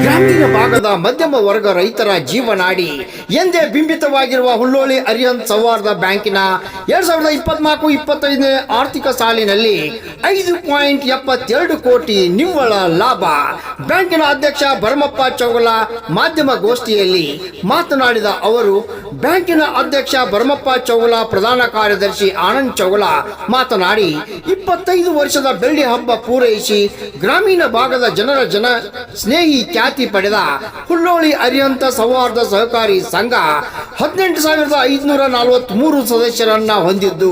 ಗ್ರಾಮೀಣ ಭಾಗದ ಮಧ್ಯಮ ವರ್ಗ ರೈತರ ಜೀವನಾಡಿ, ಎಂದೇ ಬಿಂಬಿತವಾಗಿರುವ ಹುಲ್ಲೋಳಿ ಅರಿಯನ್ ಸೌಹಾರ್ದ ಬ್ಯಾಂಕಿನ ಎರಡ್ ಸಾವಿರದ ಇಪ್ಪತ್ನಾಲ್ಕು ಇಪ್ಪತ್ತೈದನೇ ಆರ್ಥಿಕ ಸಾಲಿನಲ್ಲಿ ಐದು ಪಾಯಿಂಟ್ ಎಪ್ಪತ್ತೆರಡು ಕೋಟಿ ನಿವ್ವಳ ಲಾಭ. ಬ್ಯಾಂಕಿನ ಅಧ್ಯಕ್ಷ ಭರಮಪ್ಪ ಚೌಗಲ ಮಾಧ್ಯಮ ಗೋಷ್ಠಿಯಲ್ಲಿ ಮಾತನಾಡಿದ ಅವರು, ಬ್ಯಾಂಕಿನ ಅಧ್ಯಕ್ಷ ಭರಮಪ್ಪ ಚೌಗಲ, ಪ್ರಧಾನ ಕಾರ್ಯದರ್ಶಿ ಆನಂದ್ ಚೌಗಲ ಮಾತನಾಡಿ, ಇಪ್ಪತ್ತೈದು ವರ್ಷದ ಬೆಳ್ಳಿ ಹಬ್ಬ ಪೂರೈಸಿ ಗ್ರಾಮೀಣ ಭಾಗದ ಜನರ ಜನ ಸ್ನೇಹಿ ಖ್ಯಾತಿ ಪಡೆದ ಹುಲ್ಲೋಳಿ ಅರಿಯಂತ ಸೌಹಾರ್ದ ಸಹಕಾರಿ ಸಂಘ ಹದಿನೆಂಟು ಸಾವಿರದ ಐದುನೂರ ನಲವತ್ಮೂರು ಸದಸ್ಯರನ್ನ ಹೊಂದಿದ್ದು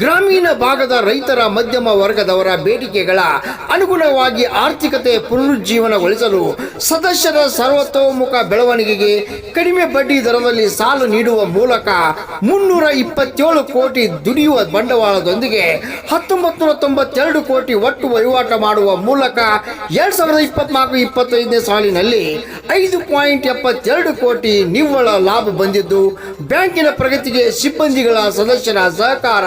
ಗ್ರಾಮೀಣ ಭಾಗದ ರೈತರ ಮಧ್ಯಮ ವರ್ಗದವರ ಬೇಡಿಕೆಗಳ ಅನುಗುಣವಾಗಿ ಆರ್ಥಿಕತೆ ಪುನರುಜ್ಜೀವನಗೊಳಿಸಲು ಸದಸ್ಯರ ಸರ್ವತೋಮುಖ ಬೆಳವಣಿಗೆಗೆ ಕಡಿಮೆ ಬಡ್ಡಿ ದರದಲ್ಲಿ ಸಾಲ ನೀಡುವ ಮೂಲಕ ಮುನ್ನೂರ ಇಪ್ಪತ್ತೇಳು ಕೋಟಿ ದುಡಿಯುವ ಬಂಡವಾಳದೊಂದಿಗೆ ಹತ್ತೊಂಬತ್ತು ತೊಂಬತ್ತೆರಡು ಕೋಟಿ ಒಟ್ಟು ವಹಿವಾಟು ಮಾಡುವ ಮೂಲಕ ಎರಡ್ ಸಾವಿರದ ಇಪ್ಪತ್ನಾಲ್ಕು, ಇಪ್ಪತ್ತೈದನೇ ಸಾಲಿನಲ್ಲಿ ಐದು ಪಾಯಿಂಟ್ ಎಪ್ಪತ್ತೆರಡು ಕೋಟಿ ನಿವ್ವಳ ಲಾಭ ಬಂದಿದ್ದು. ಬ್ಯಾಂಕಿನ ಪ್ರಗತಿಗೆ ಸಿಬ್ಬಂದಿಗಳ ಸದಸ್ಯರ ಸಹಕಾರ.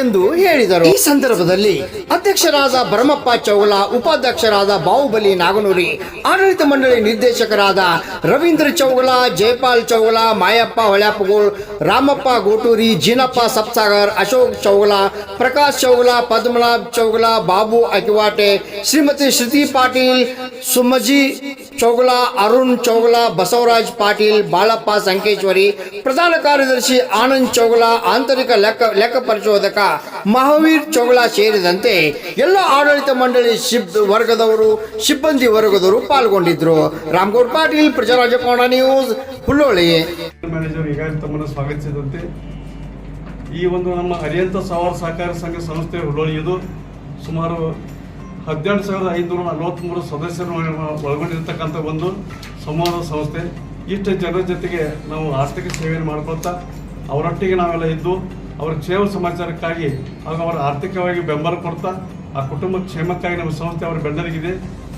ಎಂದು ಹೇಳಿದರು. ಈ ಸಂದರ್ಭದಲ್ಲಿ ಅಧ್ಯಕ್ಷರಾದ ಭರಮಪ್ಪ ಚೌಲ, ಉಪಾಧ್ಯಕ್ಷರಾದ ಬಾಹುಬಲಿ ನಾಗನೂರಿ, ಆಡಳಿತ ಮಂಡಳಿ ನಿರ್ದೇಶಕರಾದ ರವೀಂದ್ರ ಚೌಗಲ ಜಯಪಾಲ್ ಚೌಗಲ ಮಾಯಪ್ಪ ಹೊಳ್ಯಾಪಗೋಳ್, ರಾಮಪ್ಪ ಗೋಟೂರಿ, ಜೀನಪ್ಪ ಸಪ್ಸಾಗರ್, ಅಶೋಕ್ ಚೌಗಲ ಪ್ರಕಾಶ್ ಚೌಗಲ ಪದ್ಮನಾಭ್ ಚೌಗಲ ಬಾಬು ಅಕಿವಾಟೆ, ಶ್ರೀಮತಿ ಶ್ರುತಿ ಪಾಟೀಲ್, ಸುಮಜಿ ಚೌಗಲ, ಅರುಣ್ ಚೌಗಲ, ಬಸವರಾಜ್ ಪಾಟೀಲ್, ಬಾಳಪ್ಪ ಸಂಕೇಶ್ವರಿ, ಪ್ರಧಾನ ಕಾರ್ಯದರ್ಶಿ ಆನಂದ್ ಚೌಗಲ, ಆಂತರಿಕ ಲೆಕ್ಕ ಲೆಕ್ಕ ಪರಿಶೋಧಕ ಮಹಾವೀರ್ ಚೌಗಲ ಸೇರಿದಂತೆ ಎಲ್ಲ ಆಡಳಿತ ಮಂಡಳಿ ಸಿಬ್ ವರ್ಗದವರು, ಸಿಬ್ಬಂದಿ ವರ್ಗದವರು ಪಾಲ್ಗೊಂಡಿದ್ರು. ರಾಮಗೌಡ್ ಪಾಟೀಲ್ ಪ್ರಜಾರಾಜ ಕೋಣ ನ್ಯೂಸ್ ಹುಲ್ಲೋಳಿ ಸ್ವಾಗತಿಸಿದಂತೆ, ಈ ಒಂದು ನಮ್ಮ ಅರಿಯಂತ ಸಹಕಾರ ಸಂಘ ಸಂಸ್ಥೆ ಇದು ಸುಮಾರು ಹದಿನೆಂಟು ಸಾವಿರದ ಐದುನೂರ ನಲವತ್ತ್ಮೂರು ಸದಸ್ಯರು ಒಳಗೊಂಡಿರ್ತಕ್ಕಂಥ ಒಂದು ಸಂವಾದ ಸಂಸ್ಥೆ. ಇಷ್ಟು ಜನರ ಜೊತೆಗೆ ನಾವು ಆರ್ಥಿಕ ಸೇವೆಯನ್ನು ಮಾಡ್ಕೊಳ್ತಾ, ಅವರೊಟ್ಟಿಗೆ ನಾವೆಲ್ಲ ಇದ್ದು, ಅವರ ಕ್ಷೇಮ ಸಮಾಚಾರಕ್ಕಾಗಿ ಹಾಗೂ ಅವರ ಆರ್ಥಿಕವಾಗಿ ಬೆಂಬಲ ಕೊಡ್ತಾ, ಆ ಕುಟುಂಬ ಕ್ಷೇಮಕ್ಕಾಗಿ ನಮ್ಮ ಸಂಸ್ಥೆ ಅವರ ಬೆಂಬಲಿಗಿದೆ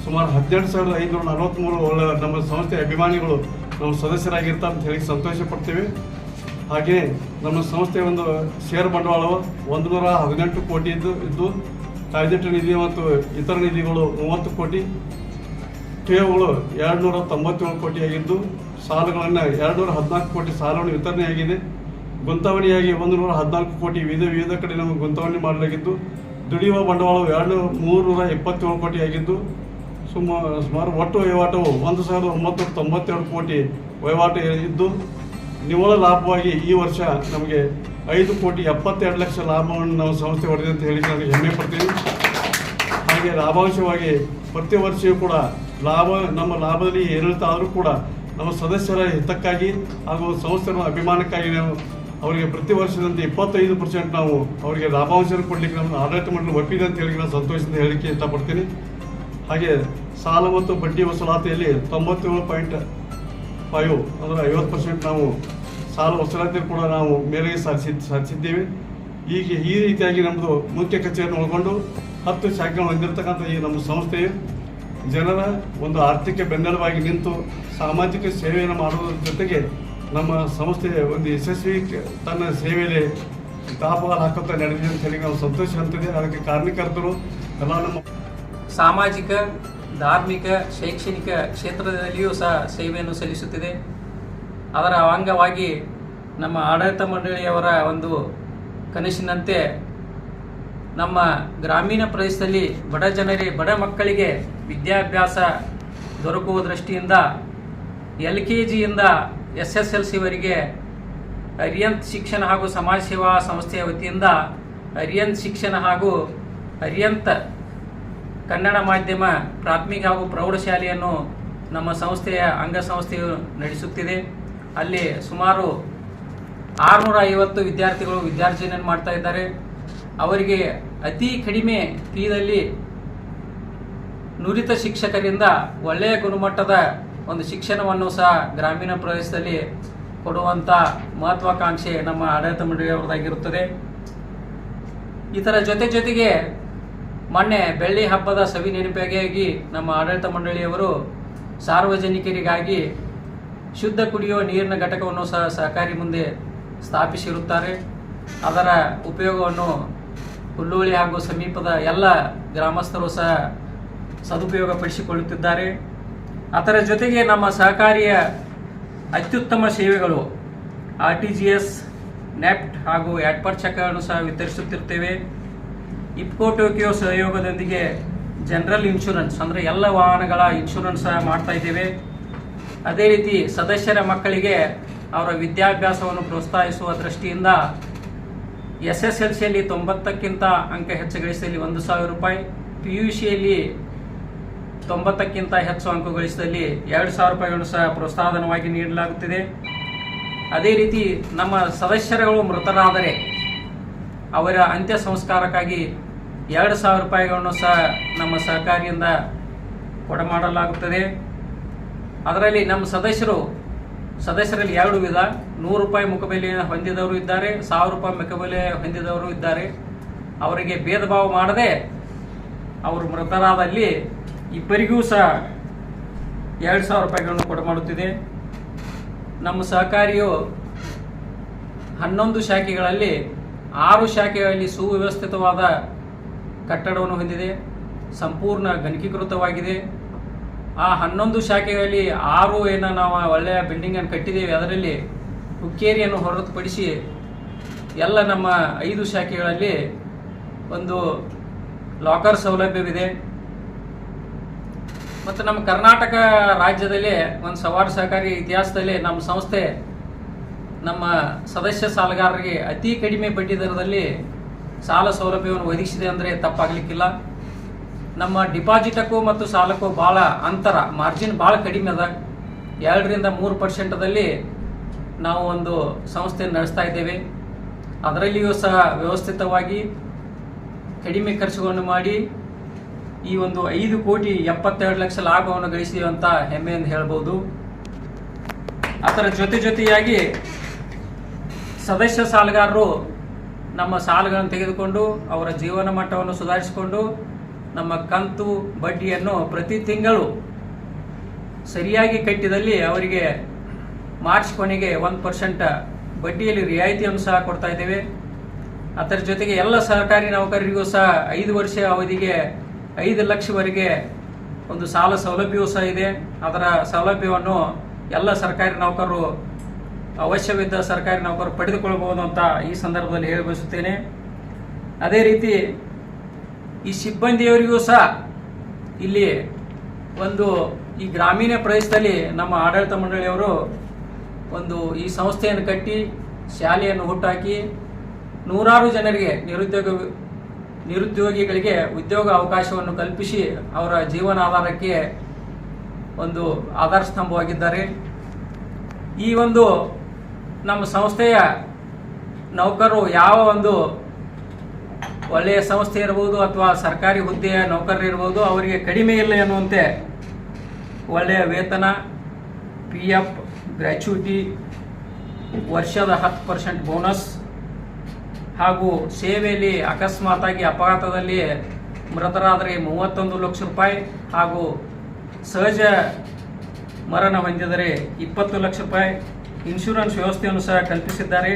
ಸುಮಾರು ಹದಿನೆಂಟು ಸಾವಿರದ ಐದುನೂರ ನಲವತ್ತ್ಮೂರು ಒಳ್ಳೆ ನಮ್ಮ ಸಂಸ್ಥೆ ಅಭಿಮಾನಿಗಳು ನಮ್ಮ ಸದಸ್ಯರಾಗಿರ್ತಾರೆ ಅಂತ ಹೇಳಿ ಸಂತೋಷ ಪಡ್ತೀವಿ. ಹಾಗೆ ನಮ್ಮ ಸಂಸ್ಥೆ ಒಂದು ಷೇರು ಬಂಡವಾಳವು ಒಂದು ನೂರ ಹದಿನೆಂಟು ಕೋಟಿ ಇದ್ದು ಇದ್ದು ಕಾಯ್ದೆಟ್ಟು ನಿಧಿ ಮತ್ತು ಇತರ ನಿಧಿಗಳು ಮೂವತ್ತು ಕೋಟಿ ಠೇವುಗಳು ಎರಡು ನೂರ ತೊಂಬತ್ತೇಳು ಕೋಟಿ ಆಗಿದ್ದು, ಸಾಲಗಳನ್ನು ಎರಡು ನೂರ ಹದಿನಾಲ್ಕು ಕೋಟಿ ಸಾಲವನ್ನು ವಿತರಣೆಯಾಗಿದೆ ಗುಂತವಣಿಯಾಗಿ ಒಂದು ನೂರ ಹದಿನಾಲ್ಕು ಕೋಟಿ ವಿವಿಧ ವಿವಿಧ ಕಡೆ ನಮಗೆ ಗುಂತವಣಿ ಮಾಡಲಾಗಿದ್ದು ದುಡಿಯುವ ಬಂಡವಾಳವು ಎರಡು ಮೂರು ನೂರ ಇಪ್ಪತ್ತೇಳು ಕೋಟಿ ಆಗಿದ್ದು, ಸುಮ, ಸುಮಾರು ಒಟ್ಟು ವಹಿವಾಟವು ಒಂದು ಸಾವಿರದ ಒಂಬತ್ತು ತೊಂಬತ್ತೆರಡು ಕೋಟಿ ವಹಿವಾಟು ಇದ್ದು, ನಿವ್ವಳ ಲಾಭವಾಗಿ ಈ ವರ್ಷ ನಮಗೆ ಐದು ಕೋಟಿ ಎಪ್ಪತ್ತೆರಡು ಲಕ್ಷ ಲಾಭವನ್ನು ನಾವು ಸಂಸ್ಥೆ ಹೊಡೆದಿದೆ ಅಂತ ಹೇಳಿ ನಾನು ಹೆಮ್ಮೆ ಪಡ್ತೀನಿ. ಹಾಗೆ ಲಾಭಾಂಶವಾಗಿ ಪ್ರತಿ ವರ್ಷವೂ ಕೂಡ ಲಾಭ, ನಮ್ಮ ಲಾಭದಲ್ಲಿ ಏರಿಳಿತ ಆದರೂ ಕೂಡ ನಮ್ಮ ಸದಸ್ಯರ ಹಿತಕ್ಕಾಗಿ ಹಾಗೂ ಸಂಸ್ಥೆಯ ಅಭಿಮಾನಕ್ಕಾಗಿ ನಾವು ಅವರಿಗೆ ಪ್ರತಿ ವರ್ಷದಂತೆ ಇಪ್ಪತ್ತೈದು ಪರ್ಸೆಂಟ್ ನಾವು ಅವರಿಗೆ ಲಾಭಾಂಶವನ್ನು ಕೊಡಲಿಕ್ಕೆ ನಮ್ಮ ಆಡಳಿತ ಮಂಡಳಿ ಒಪ್ಪಿದೆ ಅಂತ ಹೇಳಿ ನಾನು ಸಂತೋಷದಿಂದ ಹೇಳಿಕೆ ಇಷ್ಟಪಡ್ತೀನಿ ಹಾಗೆ ಸಾಲ ಮತ್ತು ಬಡ್ಡಿ ವಸೂಲಾತಿಯಲ್ಲಿ ತೊಂಬತ್ತೇಳು ಪಾಯಿಂಟ್ ಫೈವ್ ಅಂದರೆ ಐವತ್ತು ಪರ್ಸೆಂಟ್ ನಾವು ಸಾಲ ವಸೂಲಾತಿ ಕೂಡ ನಾವು ಮೇಲೆಗೆ ಸಾಧಿಸಿ ಸಾಧಿಸಿದ್ದೇವೆ ಈಗ ಈ ರೀತಿಯಾಗಿ ನಮ್ಮದು ಮುಖ್ಯ ಕಚೇರಿಯನ್ನು ಒಳಗೊಂಡು ಹತ್ತು ಶಾಖೆಗಳು ಹೊಂದಿರತಕ್ಕಂಥ ಈ ನಮ್ಮ ಸಂಸ್ಥೆಯು ಜನರ ಒಂದು ಆರ್ಥಿಕ ಬೆನ್ನೆಲುಬಾಗಿ ನಿಂತು ಸಾಮಾಜಿಕ ಸೇವೆಯನ್ನು ಮಾಡುವುದರ ಜೊತೆಗೆ ನಮ್ಮ ಸಂಸ್ಥೆ ಒಂದು ಯಶಸ್ವಿ ತನ್ನ ಸೇವೆಯಲ್ಲಿ ದಾಪಗಾಲ ಹಾಕುತ್ತಾ ನಡೆದಿದೆ ಅಂತ ಹೇಳಿ ನಾವು ಸಂತೋಷ ಅಂತಿದೆ ಅದಕ್ಕೆ ಕಾರಣಕರ್ತರು ಎಲ್ಲ ನಮ್ಮ ಸಾಮಾಜಿಕ, ಧಾರ್ಮಿಕ, ಶೈಕ್ಷಣಿಕ ಕ್ಷೇತ್ರದಲ್ಲಿಯೂ ಸಹ ಸೇವೆಯನ್ನು ಸಲ್ಲಿಸುತ್ತಿದೆ. ಅದರ ಅಂಗವಾಗಿ ನಮ್ಮ ಆಡಳಿತ ಮಂಡಳಿಯವರ ಒಂದು ಕನಸಿನಂತೆ ನಮ್ಮ ಗ್ರಾಮೀಣ ಪ್ರದೇಶದಲ್ಲಿ ಬಡ ಜನರಿಗೆ ಬಡ ಮಕ್ಕಳಿಗೆ ವಿದ್ಯಾಭ್ಯಾಸ ದೊರಕುವ ದೃಷ್ಟಿಯಿಂದ ಎಲ್ ಕೆ ಜಿಯಿಂದ ಎಸ್ ಎಸ್ ಎಲ್ ಸಿವರೆಗೆ ಅರಿಯಂತ್ ಶಿಕ್ಷಣ ಹಾಗೂ ಸಮಾಜ ಸೇವಾ ಸಂಸ್ಥೆಯ ವತಿಯಿಂದ ಅರಿಯಂತ್ ಶಿಕ್ಷಣ ಹಾಗೂ ಅರಿಯಂತ್ ಕನ್ನಡ ಮಾಧ್ಯಮ ಪ್ರಾಥಮಿಕ ಹಾಗೂ ಪ್ರೌಢಶಾಲೆಯನ್ನು ನಮ್ಮ ಸಂಸ್ಥೆಯ ಅಂಗಸಂಸ್ಥೆಯು ನಡೆಸುತ್ತಿದೆ. ಅಲ್ಲಿ ಸುಮಾರು ಆರುನೂರ ಐವತ್ತು ವಿದ್ಯಾರ್ಥಿಗಳು ವಿದ್ಯಾರ್ಜನೆಯನ್ನು ಮಾಡ್ತಾ ಇದ್ದಾರೆ. ಅವರಿಗೆ ಅತಿ ಕಡಿಮೆ ಫೀದಲ್ಲಿ ನುರಿತ ಶಿಕ್ಷಕರಿಂದ ಒಳ್ಳೆಯ ಗುಣಮಟ್ಟದ ಒಂದು ಶಿಕ್ಷಣವನ್ನು ಸಹ ಗ್ರಾಮೀಣ ಪ್ರದೇಶದಲ್ಲಿ ಕೊಡುವಂಥ ಮಹತ್ವಾಕಾಂಕ್ಷೆ ನಮ್ಮ ಆಡಳಿತ ಮಂಡಳಿಯವರದಾಗಿರುತ್ತದೆ. ಇದರ ಜೊತೆ ಜೊತೆಗೆ ಮೊನ್ನೆ ಬೆಳ್ಳಿ ಹಬ್ಬದ ಸವಿ ನೆನಪಿಗಾಗಿ ನಮ್ಮ ಆಡಳಿತ ಮಂಡಳಿಯವರು ಸಾರ್ವಜನಿಕರಿಗಾಗಿ ಶುದ್ಧ ಕುಡಿಯುವ ನೀರಿನ ಘಟಕವನ್ನು ಸಹ ಸಹಕಾರಿ ಮುಂದೆ ಸ್ಥಾಪಿಸಿರುತ್ತಾರೆ. ಅದರ ಉಪಯೋಗವನ್ನು ಹುಲ್ಲೋಳಿ ಹಾಗೂ ಸಮೀಪದ ಎಲ್ಲ ಗ್ರಾಮಸ್ಥರು ಸಹ ಸದುಪಯೋಗ ಪಡಿಸಿಕೊಳ್ಳುತ್ತಿದ್ದಾರೆ ಅದರ ಜೊತೆಗೆ ನಮ್ಮ ಸಹಕಾರಿಯ ಅತ್ಯುತ್ತಮ ಸೇವೆಗಳು R T G S, NEFT ಹಾಗೂ ಆಡ್ಪರ್ ಚೆಕ್ಗಳನ್ನು ಸಹ ವಿತರಿಸುತ್ತಿರ್ತೇವೆ. ಇಪ್ಕೋ ಟೋಕಿಯೋ ಸಹಯೋಗದೊಂದಿಗೆ ಜನರಲ್ ಇನ್ಶೂರೆನ್ಸ್ ಅಂದರೆ ಎಲ್ಲ ವಾಹನಗಳ ಇನ್ಶೂರೆನ್ಸ್ ಸಹ ಮಾಡ್ತಾ ಇದ್ದೇವೆ. ಅದೇ ರೀತಿ ಸದಸ್ಯರ ಮಕ್ಕಳಿಗೆ ಅವರ ವಿದ್ಯಾಭ್ಯಾಸವನ್ನು ಪ್ರೋತ್ಸಾಹಿಸುವ ದೃಷ್ಟಿಯಿಂದ ಎಸ್ ಎಸ್ ಎಲ್ ಸಿಯಲ್ಲಿ ತೊಂಬತ್ತಕ್ಕಿಂತ ಅಂಕ ಹೆಚ್ಚು ಗಳಿಸಿದಲ್ಲಿ ಒಂದು ಸಾವಿರ ರೂಪಾಯಿ ಪಿ ಯು ಸಿಯಲ್ಲಿ ತೊಂಬತ್ತಕ್ಕಿಂತ ಹೆಚ್ಚು ಅಂಕ ಗಳಿಸಿದಲ್ಲಿ ಎರಡು ಸಾವಿರ ರೂಪಾಯಿಗಳನ್ನು ಸಹ ಪ್ರೋತ್ಸಾಹನವಾಗಿ ನೀಡಲಾಗುತ್ತಿದೆ. ಅದೇ ರೀತಿ ನಮ್ಮ ಸದಸ್ಯರುಗಳು ಮೃತರಾದರೆ ಅವರ ಅಂತ್ಯ ಸಂಸ್ಕಾರಕ್ಕಾಗಿ ಎರಡು ಸಾವಿರ ರೂಪಾಯಿಗಳನ್ನು ಸಹ ನಮ್ಮ ಸಹಕಾರಿಯಿಂದ ಕೊಡಮಾಡಲಾಗುತ್ತದೆ. ಅದರಲ್ಲಿ ನಮ್ಮ ಸದಸ್ಯರು, ಸದಸ್ಯರಲ್ಲಿ ಎರಡು ವಿಧ. ನೂರು ರೂಪಾಯಿ ಮುಖಬೆಲೆ ಹೊಂದಿದವರು ಇದ್ದಾರೆ, ಸಾವಿರ ರೂಪಾಯಿ ಮುಖಬೆಲೆ ಹೊಂದಿದವರು ಇದ್ದಾರೆ. ಅವರಿಗೆ ಭೇದ ಭಾವ ಮಾಡದೆ ಅವರು ಮೃತರಾದಲ್ಲಿ ಇಬ್ಬರಿಗೂ ಸಹ ಎರಡು ಸಾವಿರ ರೂಪಾಯಿಗಳನ್ನು ಕೊಡಮಾಡುತ್ತಿದೆ ನಮ್ಮ ಸಹಕಾರಿಯು ಹನ್ನೊಂದು ಶಾಖೆಗಳಲ್ಲಿ ಆರು ಶಾಖೆಗಳಲ್ಲಿ ಸುವ್ಯವಸ್ಥಿತವಾದ ಕಟ್ಟಡವನ್ನು ಹೊಂದಿದೆ. ಸಂಪೂರ್ಣ ಗಣಕೀಕೃತವಾಗಿದೆ ಆ ಹನ್ನೊಂದು ಶಾಖೆಗಳಲ್ಲಿ ಆರು ಏನ ನಾವು ಒಳ್ಳೆಯ ಬಿಲ್ಡಿಂಗನ್ನು ಕಟ್ಟಿದ್ದೀವಿ. ಅದರಲ್ಲಿ ಹುಕ್ಕೇರಿಯನ್ನು ಹೊರತುಪಡಿಸಿ ಎಲ್ಲ ನಮ್ಮ ಐದು ಶಾಖೆಗಳಲ್ಲಿ ಒಂದು ಲಾಕರ್ ಸೌಲಭ್ಯವಿದೆ. ಮತ್ತು ನಮ್ಮ ಕರ್ನಾಟಕ ರಾಜ್ಯದಲ್ಲಿ ಒಂದು ಸವಾರು ಸಹಕಾರಿ ಇತಿಹಾಸದಲ್ಲಿ ನಮ್ಮ ಸಂಸ್ಥೆ ನಮ್ಮ ಸದಸ್ಯ ಸಾಲಗಾರರಿಗೆ ಅತಿ ಕಡಿಮೆ ಬಡ್ಡಿ ದರದಲ್ಲಿ ಸಾಲ ಸೌಲಭ್ಯವನ್ನು ಒದಗಿಸಿದೆ ಅಂದರೆ ತಪ್ಪಾಗಲಿಕ್ಕಿಲ್ಲ. ನಮ್ಮ ಡಿಪಾಸಿಟಕ್ಕೂ ಮತ್ತು ಸಾಲಕ್ಕೂ ಭಾಳ ಅಂತರ. ಮಾರ್ಜಿನ್ ಭಾಳ ಕಡಿಮೆ ಅದ. ಎರಡರಿಂದ ಮೂರು ಪರ್ಸೆಂಟದಲ್ಲಿ ನಾವು ಒಂದು ಸಂಸ್ಥೆಯನ್ನು ನಡೆಸ್ತಾ ಇದ್ದೇವೆ. ಅದರಲ್ಲಿಯೂ ಸಹ ವ್ಯವಸ್ಥಿತವಾಗಿ ಕಡಿಮೆ ಖರ್ಚುಗಳನ್ನು ಮಾಡಿ ಈ ಒಂದು ಐದು ಕೋಟಿ ಎಪ್ಪತ್ತೆರಡು ಲಕ್ಷ ಲಾಭವನ್ನು ಗಳಿಸಿದೆ ಅಂತ ಎಂದು ಹೇಳ್ಬೋದು. ಅದರ ಜೊತೆ ಜೊತೆಯಾಗಿ ಸದಸ್ಯ ಸಾಲಗಾರರು ನಮ್ಮ ಸಾಲಗಳನ್ನು ತೆಗೆದುಕೊಂಡು ಅವರ ಜೀವನ ಮಟ್ಟವನ್ನು ಸುಧಾರಿಸಿಕೊಂಡು ನಮ್ಮ ಕಂತು ಬಡ್ಡಿಯನ್ನು ಪ್ರತಿ ತಿಂಗಳು ಸರಿಯಾಗಿ ಕಟ್ಟಿದಲ್ಲಿ ಅವರಿಗೆ ಮಾರ್ಚ್ ಕೊನೆಗೆ ಒಂದು ಪರ್ಸೆಂಟ್ ಬಡ್ಡಿಯಲ್ಲಿ ರಿಯಾಯಿತಿಯನ್ನು ಸಹ ಕೊಡ್ತಾ ಇದ್ದೇವೆ. ಅದರ ಜೊತೆಗೆ ಎಲ್ಲ ಸರ್ಕಾರಿ ನೌಕರರಿಗೂ ಸಹ ಐದು ವರ್ಷ ಅವಧಿಗೆ ಐದು ಲಕ್ಷವರೆಗೆ ಒಂದು ಸಾಲ ಸೌಲಭ್ಯವೂ ಸಹ ಇದೆ. ಅದರ ಸೌಲಭ್ಯವನ್ನು ಎಲ್ಲ ಸರ್ಕಾರಿ ನೌಕರರು ಅವಶ್ಯವಿದ್ದ ಸರ್ಕಾರಿ ನೌಕರರು ಪಡೆದುಕೊಳ್ಳಬಹುದು ಅಂತ ಈ ಸಂದರ್ಭದಲ್ಲಿ ಹೇಳಬಯಸುತ್ತೇನೆ ಅದೇ ರೀತಿ ಈ ಸಿಬ್ಬಂದಿಯವರಿಗೂ ಸಹ ಇಲ್ಲಿ ಒಂದು ಈ ಗ್ರಾಮೀಣ ಪ್ರದೇಶದಲ್ಲಿ ನಮ್ಮ ಆಡಳಿತ ಮಂಡಳಿಯವರು ಒಂದು ಈ ಸಂಸ್ಥೆಯನ್ನು ಕಟ್ಟಿ, ಶಾಲೆಯನ್ನು ಹುಟ್ಟಾಕಿ ನೂರಾರು ಜನರಿಗೆ ನಿರುದ್ಯೋಗ ನಿರುದ್ಯೋಗಿಗಳಿಗೆ ಉದ್ಯೋಗ ಅವಕಾಶವನ್ನು ಕಲ್ಪಿಸಿ ಅವರ ಜೀವನಾಧಾರಕ್ಕೆ ಒಂದು ಆಧಾರ ಸ್ತಂಭವಾಗಿದ್ದಾರೆ. ಈ ಒಂದು ನಮ್ಮ ಸಂಸ್ಥೆಯ ನೌಕರರು ಯಾವ ಒಂದು ಒಳ್ಳೆಯ ಸಂಸ್ಥೆ ಇರ್ಬೋದು ಅಥವಾ ಸರ್ಕಾರಿ ಹುದ್ದೆಯ ನೌಕರರು ಇರ್ಬೋದು, ಅವರಿಗೆ ಕಡಿಮೆ ಇಲ್ಲ ಎನ್ನುವಂತೆ ಒಳ್ಳೆಯ ವೇತನ ಪಿ ಎಫ್ ಗ್ರ್ಯಾಚ್ಯುಟಿ ವರ್ಷದ ಹತ್ತು ಪರ್ಸೆಂಟ್ ಬೋನಸ್, ಹಾಗೂ ಸೇವೆಯಲ್ಲಿ ಅಕಸ್ಮಾತಾಗಿ ಅಪಘಾತದಲ್ಲಿ ಮೃತರಾದರೆ ಮೂವತ್ತೊಂದು ಲಕ್ಷ ರೂಪಾಯಿ ಹಾಗೂ ಸಹಜ ಮರಣ ಹೊಂದಿದರೆ ಇಪ್ಪತ್ತು ಲಕ್ಷ ರೂಪಾಯಿ. ಇನ್ಶೂರೆನ್ಸ್ ವ್ಯವಸ್ಥೆಯನ್ನು ಸಹ ಕಲ್ಪಿಸಿದ್ದಾರೆ.